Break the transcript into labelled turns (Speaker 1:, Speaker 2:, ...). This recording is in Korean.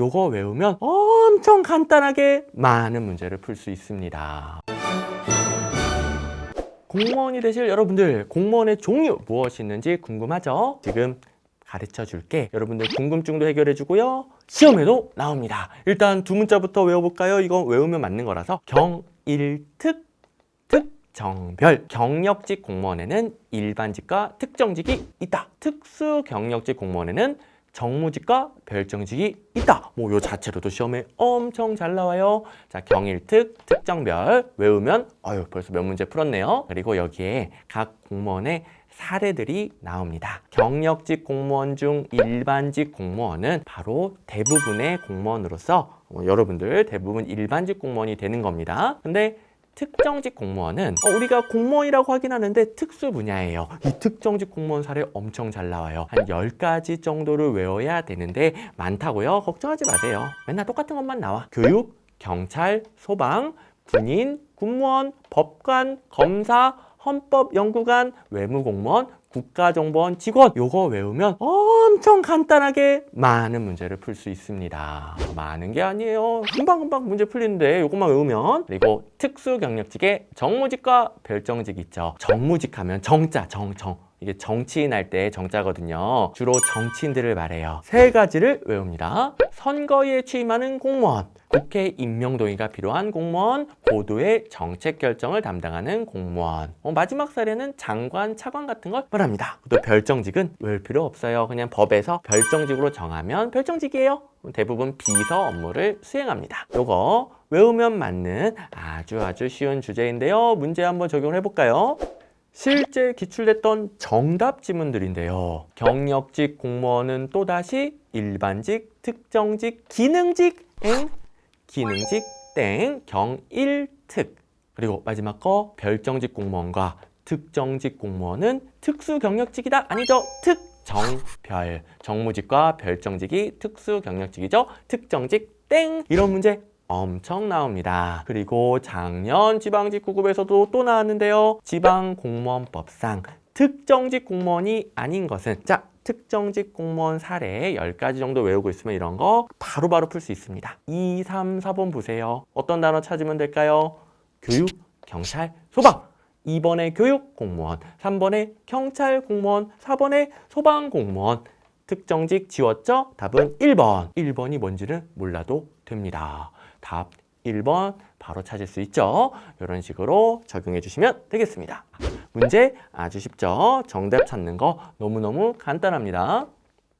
Speaker 1: 요거 외우면 엄청 간단하게 많은 문제를 풀 수 있습니다. 공무원이 되실 여러분들 공무원의 종류 무엇이 있는지 궁금하죠? 지금 가르쳐 줄게. 여러분들 궁금증도 해결해 주고요. 시험에도 나옵니다. 일단 두 문자부터 외워볼까요? 이거 외우면 맞는 거라서 경일특 특정별 경력직 공무원에는 일반직과 특정직이 있다. 특수 경력직 공무원에는 정무직과 별정직이 있다. 뭐 요 자체로도 시험에 엄청 잘 나와요. 자, 경일특, 특정별 외우면 어유 벌써 몇 문제 풀었네요. 그리고 여기에 각 공무원의 사례들이 나옵니다. 경력직 공무원 중 일반직 공무원은 바로 대부분의 공무원으로서 어, 여러분들 대부분 일반직 공무원이 되는 겁니다. 근데 특정직 공무원은 어, 우리가 공무원이라고 하긴 하는데 특수 분야예요. 이 특정직 공무원 사례 엄청 잘 나와요. 한 10가지 정도를 외워야 되는데 많다고요? 걱정하지 마세요. 맨날 똑같은 것만 나와. 교육, 경찰, 소방, 군인, 군무원, 법관, 검사, 헌법연구관, 외무공무원, 국가정보원 직원 요거 외우면 엄청 간단하게 많은 문제를 풀 수 있습니다. 많은 게 아니에요. 금방금방 문제 풀리는데 요것만 외우면 그리고 특수경력직의 정무직과 별정직 있죠. 정무직 하면 정자, 정정 이게 정치인 할 때 정자거든요. 주로 정치인들을 말해요. 세 가지를 외웁니다. 선거에 취임하는 공무원, 국회 임명 동의가 필요한 공무원, 고도의 정책 결정을 담당하는 공무원. 어, 마지막 사례는 장관, 차관 같은 걸 말합니다. 또 별정직은 외울 필요 없어요. 그냥 법에서 별정직으로 정하면 별정직이에요. 대부분 비서 업무를 수행합니다. 요거 외우면 맞는 아주 아주 쉬운 주제인데요. 문제 한번 적용을 해볼까요? 실제 기출됐던 정답 지문들인데요. 경력직 공무원은 또다시 일반직, 특정직, 기능직, 땡, 기능직, 땡, 경일특. 그리고 마지막 거 별정직 공무원과 특정직 공무원은 특수 경력직이다. 아니죠. 특정별. 정무직과 별정직이 특수 경력직이죠. 특정직, 땡. 이런 문제 엄청 나옵니다. 그리고 작년 지방직 구급에서도 또 나왔는데요. 지방공무원법상 특정직 공무원이 아닌 것은 자 특정직 공무원 사례 10가지 정도 외우고 있으면 이런 거 바로바로 풀 수 있습니다. 2, 3, 4번 보세요. 어떤 단어 찾으면 될까요? 교육, 경찰, 소방. 2번에 교육 공무원, 3번에 경찰 공무원, 4번에 소방 공무원. 특정직 지웠죠? 답은 1번. 1번이 뭔지는 몰라도 됩니다. 답 1번 바로 찾을 수 있죠. 이런 식으로 적용해 주시면 되겠습니다. 문제 아주 쉽죠? 정답 찾는 거 너무너무 간단합니다.